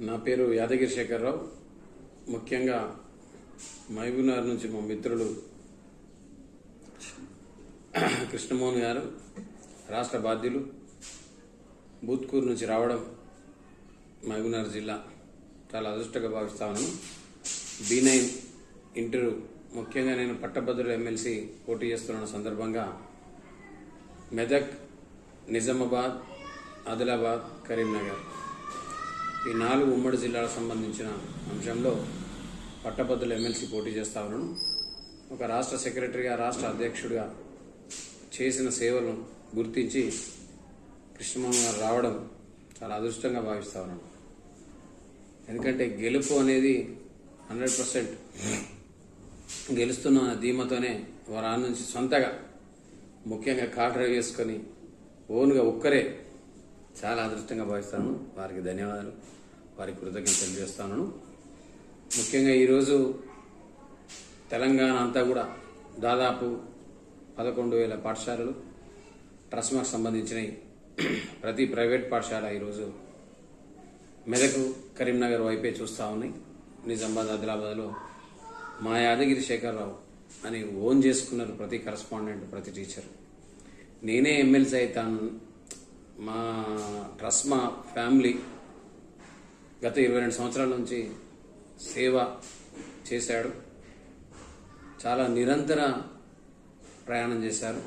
నా పేరు యాదగిరి శేఖర్రావు ముఖ్యంగా మహబూబ్నగర్ నుంచి మా మిత్రుడు కృష్ణమోహన్ గారు రాష్ట్ర బాధ్యులు బూత్కూరు నుంచి రావడం మహబూబ్నగర్ జిల్లా చాలా అదృష్టంగా భావిస్తాను బీ నైన్ ఇంటరు ముఖ్యంగా నేను పట్టభద్రుడు ఎమ్మెల్సీ పోటీ చేస్తున్న సందర్భంగా మెదక్ నిజామాబాద్ ఆదిలాబాద్ కరీంనగర్. ఈ నాలుగు ఉమ్మడి జిల్లాలకు సంబంధించిన అంశంలో పట్టభద్రులు ఎమ్మెల్సీ పోటీ చేస్తా ఉన్నాను. ఒక రాష్ట్ర సెక్రటరీగా రాష్ట్ర అధ్యక్షుడిగా చేసిన సేవలను గుర్తించి కృష్ణమోహన్ గారు రావడం చాలా అదృష్టంగా భావిస్తా ఉన్నాను. ఎందుకంటే గెలుపు అనేది హండ్రెడ్ పర్సెంట్ గెలుస్తున్న ధీమతోనే వారి నుంచి సొంతగా ముఖ్యంగా కాటర్ వేసుకొని ఓన్గా ఒక్కరే చాలా అదృష్టంగా భావిస్తాను. వారికి ధన్యవాదాలు. వారికి కృతజ్ఞత తెలియజేస్తాను ముఖ్యంగా ఈరోజు తెలంగాణ అంతా కూడా దాదాపు పదకొండు వేల పాఠశాలలు ట్రస్మాకు సంబంధించినవి ప్రతి ప్రైవేట్ పాఠశాల ఈరోజు మెదకు కరీంనగర్ వైపే చూస్తూ ఉన్నాయి. నిజామాబాద్ ఆదిలాబాద్లో మా యాదగిరి శేఖరరావు అని ఓన్ చేసుకున్నారు ప్రతి కరస్పాండెంట్ ప్రతి టీచర్. నేనే ఎమ్మెల్సీ అవుతాను మా ట్రస్మా ఫ్యామిలీ గత ఇరవై రెండు సంవత్సరాల నుంచి సేవ చేశాడు. చాలా నిరంతర ప్రయాణం చేశారు.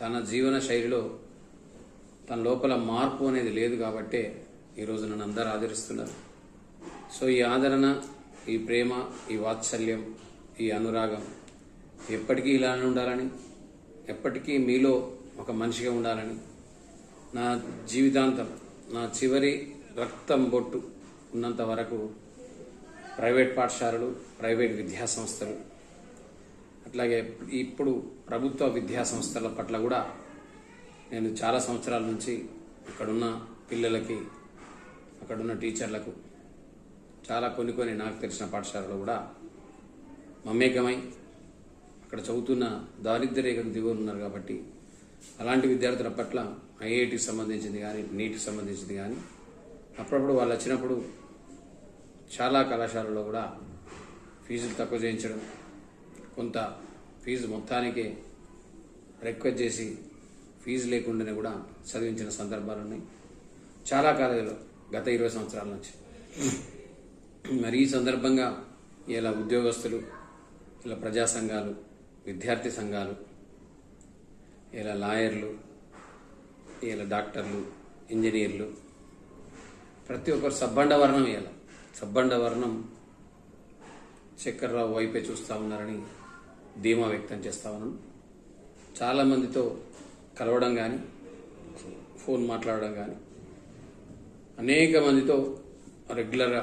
తన జీవన శైలిలో తన లోపల మార్పు అనేది లేదు కాబట్టే ఈరోజు నన్ను అందరూ ఆదరిస్తున్నారు. సో ఈ ఆదరణ ఈ ప్రేమ ఈ వాత్సల్యం ఈ అనురాగం ఎప్పటికీ ఇలానే ఉండాలని ఎప్పటికీ మీలో ఒక మనిషిగా ఉండాలని నా జీవితాంతం నా చివరి రక్తం బొట్టు ఉన్నంత వరకు ప్రైవేట్ పాఠశాలలు ప్రైవేట్ విద్యాసంస్థలు అట్లాగే ఇప్పుడు ప్రభుత్వ విద్యాసంస్థల పట్ల కూడా నేను చాలా సంవత్సరాల నుంచి అక్కడున్న పిల్లలకి అక్కడున్న టీచర్లకు చాలా కొన్ని కొన్ని నాకు తెలిసిన పాఠశాలలు కూడా మమేకమై అక్కడ చదువుతున్న దారిద్ర్య రేఖకు ఉన్నారు కాబట్టి అలాంటి విద్యార్థుల పట్ల ఐఐటికి సంబంధించింది కానీ నీటికి సంబంధించింది కానీ అప్పుడప్పుడు వాళ్ళు వచ్చినప్పుడు చాలా కళాశాలలో కూడా ఫీజులు తక్కువ చేయించడం కొంత ఫీజు మొత్తానికి రిక్వెస్ట్ చేసి ఫీజు లేకుండానే కూడా చదివించిన సందర్భాలు ఉన్నాయి. చాలా కాలేజీలో గత ఇరవై సంవత్సరాల నుంచి. మరి ఈ సందర్భంగా ఇలా ఉద్యోగస్తులు ఇలా ప్రజా సంఘాలు విద్యార్థి సంఘాలు ఇలా లాయర్లు ఇలా డాక్టర్లు ఇంజనీర్లు. ప్రతి ఒక్కరు సబ్బండ వర్ణం ఇవాళ సబ్బండ వర్ణం చక్కెరరావు వైపే చూస్తూ ఉన్నారని ధీమా వ్యక్తం చేస్తా ఉన్నాను చాలామందితో కలవడం కానీ ఫోన్ మాట్లాడడం కానీ అనేక మందితో రెగ్యులర్గా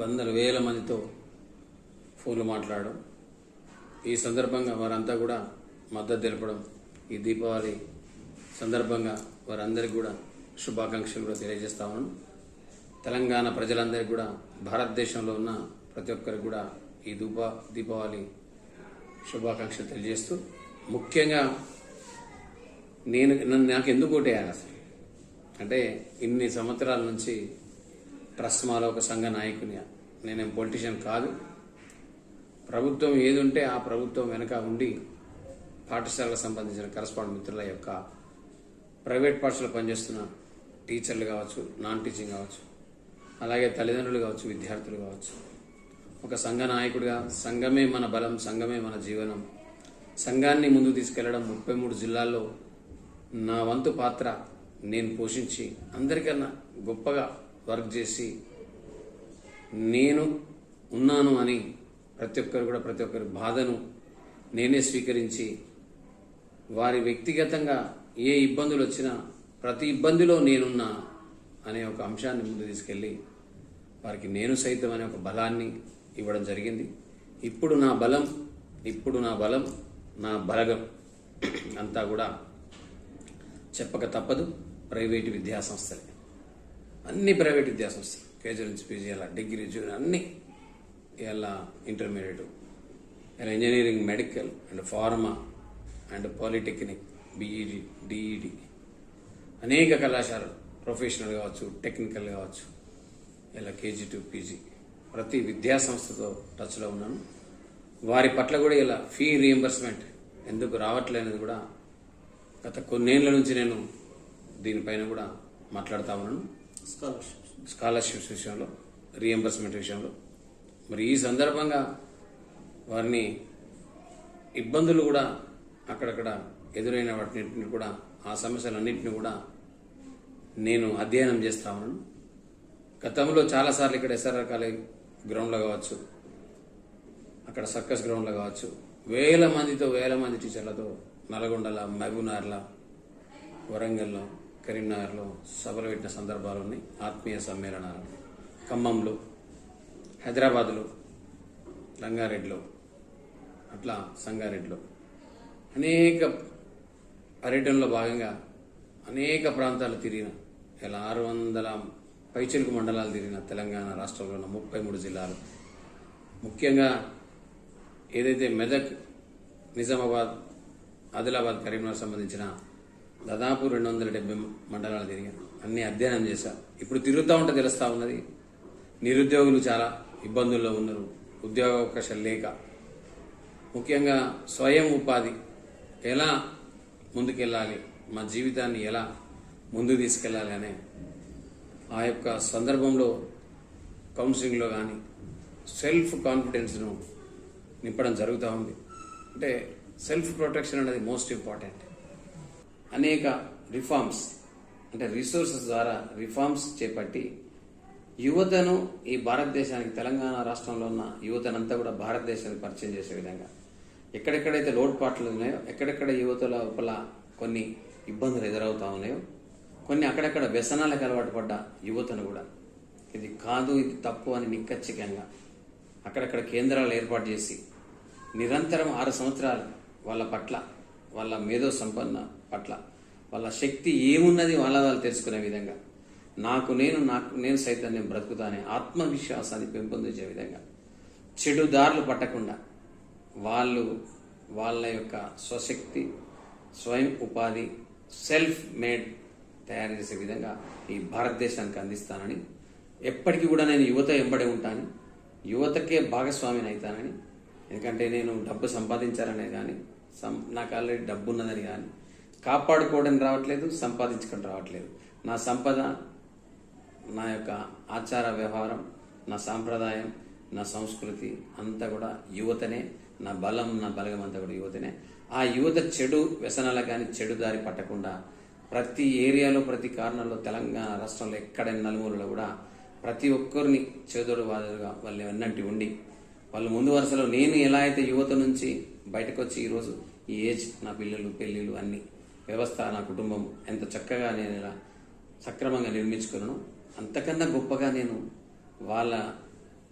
వందల వేల మందితో ఫోన్లు మాట్లాడడం. ఈ సందర్భంగా వారంతా కూడా మద్దతు తెలపడం ఈ దీపావళి సందర్భంగా వారందరికీ కూడా శుభాకాంక్షలు కూడా తెలియజేస్తా ఉన్నాను తెలంగాణ ప్రజలందరికీ కూడా భారతదేశంలో ఉన్న ప్రతి ఒక్కరికి కూడా ఈ దీపా దీపావళి శుభాకాంక్షలు తెలియజేస్తూ ముఖ్యంగా నేను నన్ను నాకు ఎందుకు ఓటేయాలి అసలు? అంటే ఇన్ని సంవత్సరాల నుంచి ప్రస్మాలో ఒక సంఘ నాయకుని నేనేం పొలిటీషియన్ కాదు. ప్రభుత్వం ఏది ఉంటే ఆ ప్రభుత్వం వెనక ఉండి పాఠశాలకు సంబంధించిన కరస్పాండ్ మిత్రుల యొక్క ప్రైవేట్ పాఠశాల పనిచేస్తున్న టీచర్లు కావచ్చు నాన్ టీచింగ్ కావచ్చు అలాగే తల్లిదండ్రులు కావచ్చు విద్యార్థులు కావచ్చు. ఒక సంఘ నాయకుడిగా సంఘమే మన బలం సంఘమే మన జీవనం. సంఘాన్ని ముందు తీసుకెళ్ళడం ముప్పై మూడు జిల్లాల్లో నా వంతు పాత్ర నేను పోషించి అందరికన్నా గొప్పగా వర్క్ చేసి నేను ఉన్నాను అని ప్రతి ఒక్కరు కూడా ప్రతి ఒక్కరి బాధను నేనే స్వీకరించి వారి వ్యక్తిగతంగా ఏ ఇబ్బందులు వచ్చినా ప్రతి ఇబ్బందిలో నేనున్నా అనే ఒక అంశాన్ని ముందు తీసుకెళ్ళి వారికి నేను సైతం అనే ఒక బలాన్ని ఇవ్వడం జరిగింది. ఇప్పుడు నా బలం ఇప్పుడు నా బలం నా బలగం అంతా కూడా చెప్పక తప్పదు. ప్రైవేటు విద్యాసంస్థలే అన్ని ప్రైవేట్ విద్యాసంస్థలు కేజీ నుంచి పీజీ అలా డిగ్రీ జూనియర్ అన్ని ఇలా ఇంటర్మీడియట్ ఇలా engineering medical and pharma and polytechnic BEd DEd అనేక కళాశాలలు ప్రొఫెషనల్ కావచ్చు టెక్నికల్ కావచ్చు ఇలా కేజీ టు పీజీ ప్రతి విద్యా సంస్థతో టచ్లో ఉన్నాను. వారి పట్ల కూడా ఇలా ఫీ రీఎంబర్స్మెంట్ ఎందుకు రావట్లేనిది కూడా గత కొన్నేళ్ళ నుంచి నేను దీనిపైన కూడా మాట్లాడుతా ఉన్నాను. స్కాలర్షిప్ స్కాలర్షిప్స్ విషయంలో రీఎంబర్స్మెంట్ విషయంలో. మరి ఈ సందర్భంగా వారిని ఇబ్బందులు కూడా అక్కడక్కడ ఎదురైన వాటిని కూడా ఆ సమస్యలన్నింటినీ కూడా నేను అధ్యయనం చేస్తా ఉన్నాను. గతంలో చాలాసార్లు ఇక్కడ ఎస్ఆర్ఆర్ కాలేజ్ గ్రౌండ్లో కావచ్చు అక్కడ సర్కస్ గ్రౌండ్లో కావచ్చు వేల మందితో వేల మంది టీచర్లతో నల్గొండల మహబూబ్నగర్ల వరంగల్లో కరీంనగర్లో సభలు పెట్టిన సందర్భాలు ఉన్నాయి. ఆత్మీయ సమ్మేళనాలు ఖమ్మంలో హైదరాబాద్లో రంగారెడ్డిలో అట్లా సంగారెడ్డిలో అనేక పర్యటనలో భాగంగా అనేక ప్రాంతాలు తిరిగిన ఇలా ఆరు వందల పైచిలుకు మండలాలు తిరిగిన తెలంగాణ రాష్ట్రంలో ఉన్న ముప్పై మూడు జిల్లాలు. ముఖ్యంగా ఏదైతే మెదక్ నిజామాబాద్ ఆదిలాబాద్ కరీంనగర్ సంబంధించిన దాదాపు రెండు వందల డెబ్బై మండలాలు తిరిగాను అన్ని అధ్యయనం చేశా. ఇప్పుడు తిరుగుతూ ఉంటే తెలుస్తా ఉన్నది నిరుద్యోగులు చాలా ఇబ్బందుల్లో ఉన్నారు ఉద్యోగ అవకాశాలు లేక. ముఖ్యంగా స్వయం ఉపాధి ఎలా ముందుకెళ్ళాలి. మా జీవితాన్ని ఎలా ముందుకు తీసుకెళ్ళాలి అనే ఆ యొక్క సందర్భంలో కౌన్సిలింగ్లో కానీ సెల్ఫ్ కాన్ఫిడెన్స్ను నింపడం జరుగుతూ ఉంది. అంటే సెల్ఫ్ ప్రొటెక్షన్ అనేది మోస్ట్ ఇంపార్టెంట్. అనేక రిఫార్మ్స్ అంటే రిసోర్సెస్ ద్వారా రిఫార్మ్స్ చేపట్టి యువతను ఈ భారతదేశానికి తెలంగాణ రాష్ట్రంలో ఉన్న యువతనంతా కూడా భారతదేశానికి పరిచయం చేసే విధంగా ఎక్కడెక్కడైతే లోటుపాట్లు ఉన్నాయో ఎక్కడెక్కడ యువత లోపల కొన్ని ఇబ్బందులు ఎదురవుతా ఉన్నాయో కొన్ని అక్కడక్కడ వ్యసనాలకు అలవాటు పడ్డ యువతను కూడా. ఇది కాదు ఇది తప్పు అని నిక్కచ్చికంగా అక్కడక్కడ కేంద్రాలు ఏర్పాటు చేసి నిరంతరం ఆరు సంవత్సరాలు వాళ్ళ పట్ల వాళ్ళ మేధో సంపన్న పట్ల వాళ్ళ శక్తి ఏమున్నది వాళ్ళ వాళ్ళు తెలుసుకునే విధంగా నాకు నేను నాకు నేను సైతం నేను బ్రతుకుతానే ఆత్మవిశ్వాసాన్ని పెంపొందించే విధంగా చెడు దారులు పట్టకుండా వాళ్ళు వాళ్ళ యొక్క స్వశక్తి స్వయం ఉపాధి సెల్ఫ్ మేడ్ తయారు చేసే విధంగా ఈ భారతదేశానికి అందిస్తానని ఎప్పటికీ కూడా నేను యువత వెంబడి ఉంటాను యువతకే భాగస్వామిని అవుతానని ఎందుకంటే నేను డబ్బు సంపాదించాలనే కానీ సం నాకు ఆల్రెడీ డబ్బు ఉన్నదని కానీ కాపాడుకోవడం రావట్లేదు సంపాదించుకోవడం రావట్లేదు. నా సంపద నా యొక్క ఆచార వ్యవహారం నా సాంప్రదాయం నా సంస్కృతి అంతా కూడా యువతనే నా బలం నా బలగం అంతా కూడా యువతనే. ఆ యువత చెడు వ్యసనాల కానీ చెడు దారి పట్టకుండా ప్రతి ఏరియాలో ప్రతి కారణంలో తెలంగాణ రాష్ట్రంలో ఎక్కడైనా నలుమూలలో కూడా ప్రతి ఒక్కరిని చేదోడు వాదులుగా వాళ్ళు వెన్నంటి ఉండి వాళ్ళు ముందు వరుసలో నేను ఎలా అయితే యువత నుంచి బయటకు వచ్చి ఈరోజు ఈ ఏజ్ నా పిల్లలు పెళ్ళిళ్ళు అన్ని వ్యవస్థ నా కుటుంబం ఎంత చక్కగా నేను ఇలా సక్రమంగా నిర్మించుకున్నాను అంతకన్నా గొప్పగా నేను వాళ్ళ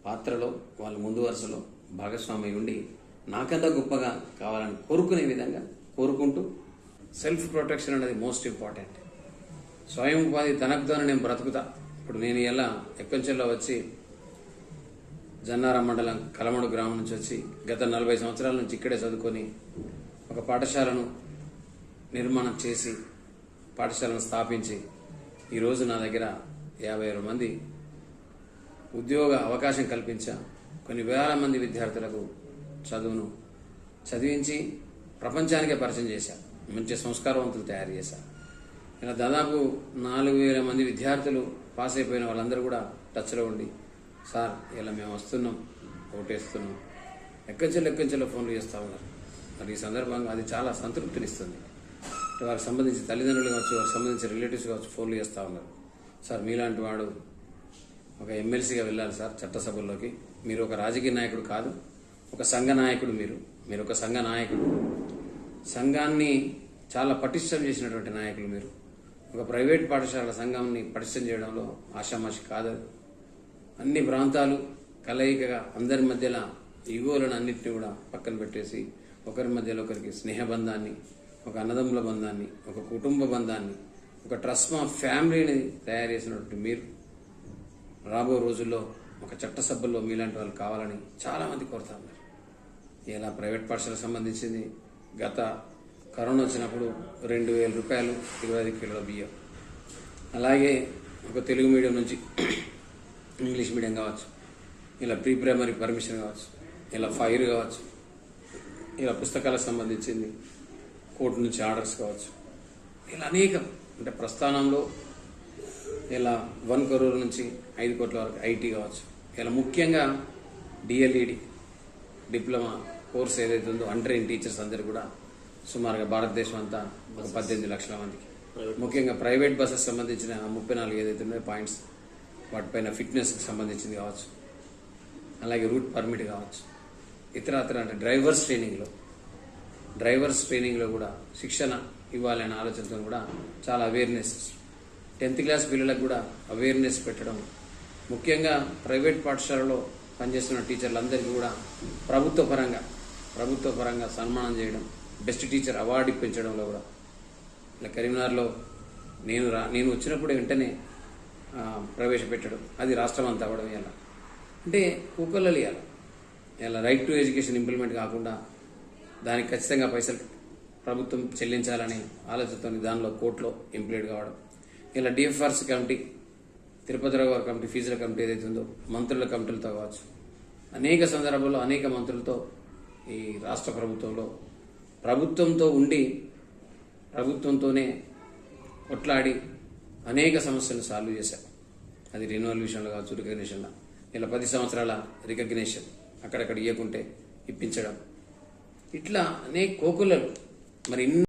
పాత్రలో వాళ్ళ ముందు వరుసలో భాగస్వామి ఉండి నాకన్నా గొప్పగా కావాలని కోరుకునే విధంగా కోరుకుంటూ సెల్ఫ్ ప్రొటెక్షన్ అనేది మోస్ట్ ఇంపార్టెంట్. స్వయం ఉపాధి తనకుతోనే నేను బ్రతుకుతా. ఇప్పుడు నేను ఎలా ఎక్కంచెల్లో వచ్చి జన్నారం మండలం కలమడు గ్రామం నుంచి వచ్చి గత నలభై సంవత్సరాల నుంచి ఇక్కడే చదువుకొని ఒక పాఠశాలను నిర్మాణం చేసి పాఠశాలను స్థాపించి ఈరోజు నా దగ్గర యాభై ఆరు మంది ఉద్యోగ అవకాశం కల్పించా. కొన్ని వేల మంది విద్యార్థులకు చదువును. చదివించి ప్రపంచానికే పరిచయం చేశారు మంచి సంస్కారవంతులు తయారు చేశారు ఇలా దాదాపు నాలుగు వేల మంది విద్యార్థులు పాస్ అయిపోయిన వాళ్ళందరూ కూడా టచ్లో ఉండి సార్ ఇలా మేము వస్తున్నాం ఓటేస్తున్నాం. ఎక్కంచెలు ఎక్కంచెల్లో ఫోన్లు చేస్తూ ఉన్నారు? మరి ఈ సందర్భంగా అది చాలా సంతృప్తినిస్తుంది. వారికి సంబంధించి తల్లిదండ్రులు కావచ్చు వారికి సంబంధించిన రిలేటివ్స్ కావచ్చు ఫోన్లు చేస్తూ ఉన్నారు. సార్ మీలాంటి వాడు ఒక ఎమ్మెల్సీగా వెళ్ళాలి సార్ చట్టసభల్లోకి. మీరు ఒక రాజకీయ నాయకుడు కాదు. ఒక సంఘ నాయకుడు మీరు మీరు ఒక సంఘ నాయకుడు. సంఘాన్ని చాలా పటిష్టం చేసినటువంటి నాయకులు మీరు. ఒక ప్రైవేట్ పాఠశాల సంఘాన్ని పటిష్టం చేయడంలో ఆషామాషి కాదు. అన్ని ప్రాంతాలు కలయికగా అందరి మధ్యలో ఇగోలను అన్నింటినీ కూడా పక్కన పెట్టేసి ఒకరి మధ్యలో ఒకరికి స్నేహబంధాన్ని ఒక అన్నదమ్ముల బంధాన్ని ఒక కుటుంబ బంధాన్ని ఒక ట్రస్మా ఫ్యామిలీని తయారు చేసినటువంటి మీరు. రాబో రోజుల్లో ఒక చట్టసభల్లో మీలాంటి వాళ్ళు కావాలని చాలామంది కోరుతారు ఇలా ప్రైవేట్ పాఠశాలకు సంబంధించింది. గత కరోనా వచ్చినప్పుడు రెండు వేల రూపాయలు ఇరవై ఐదు కిలోల బియ్యం. అలాగే ఒక తెలుగు మీడియం నుంచి ఇంగ్లీష్ మీడియం కావచ్చు ఇలా ప్రీ ప్రైమరీ పర్మిషన్ కావచ్చు ఇలా ఫైర్ కావచ్చు ఇలా పుస్తకాలకు సంబంధించింది కోర్టు నుంచి ఆర్డర్స్ కావచ్చు. ఇలా అనేకం అంటే ప్రస్థానంలో ఇలా వన్ కరోర్ నుంచి ఐదు కోట్ల వరకు ఐటీ కావచ్చు. ఇలా ముఖ్యంగా డిఎల్ఈడి డిప్లొమా కోర్స్ ఏదైతే ఉందో అండర్ ఇన్ టీచర్స్ అందరు కూడా సుమారుగా భారతదేశం అంతా ఒక పద్దెనిమిది లక్షల మందికి. ముఖ్యంగా ప్రైవేట్ బస్సెస్ సంబంధించిన ముప్పై నాలుగు ఏదైతే ఉన్నాయో పాయింట్స్ వాటిపైన ఫిట్నెస్కి సంబంధించింది కావచ్చు. అలాగే రూట్ పర్మిట్ కావచ్చు. ఇతరత్ర అంటే డ్రైవర్స్ ట్రైనింగ్లో డ్రైవర్స్ ట్రైనింగ్లో కూడా శిక్షణ ఇవ్వాలనే ఆలోచనతో కూడా చాలా అవేర్నెస్ టెన్త్ క్లాస్ పిల్లలకు కూడా అవేర్నెస్ పెట్టడం. ముఖ్యంగా ప్రైవేట్ పాఠశాలలో పనిచేస్తున్న టీచర్లందరికీ కూడా ప్రభుత్వ పరంగా ప్రభుత్వ పరంగా సన్మానం చేయడం బెస్ట్ టీచర్ అవార్డు ఇప్పించడంలో కూడా. ఇలా కరీంనగర్లో నేను రా నేను వచ్చినప్పుడు వెంటనే ప్రవేశపెట్టడం అది రాష్ట్రం అంతా అవ్వడం ఇలా అంటే కూకళ్ళు ఇవ్వాలి ఇలా రైట్ టు ఎడ్యుకేషన్ ఇంప్లిమెంట్ కాకుండా దానికి ఖచ్చితంగా పైసలు ప్రభుత్వం చెల్లించాలని ఆలోచనతో దానిలో కోర్టులో ఇంప్లీట్ కావడం. ఇలా డిఎఫ్ఆర్సీ కమిటీ తిరుపతిరావు గారి కమిటీ ఫీజుల కమిటీ ఏదైతే ఉందో మంత్రుల కమిటీలతో కావచ్చు. అనేక సందర్భాల్లో అనేక మంత్రులతో ఈ రాష్ట్ర ప్రభుత్వంలో ప్రభుత్వంతో ఉండి ప్రభుత్వంతోనే కొట్లాడి అనేక సమస్యలను సాల్వ్ చేశారు. అది రెన్యువల్ విషయంలో కావచ్చు రికగ్నేషన్లో ఇలా పది సంవత్సరాల రికగ్నేషన్ అక్కడక్కడ ఇవ్వకుంటే ఇప్పించడం. ఇట్లా అనేక కోకులలు మరి ఇన్ని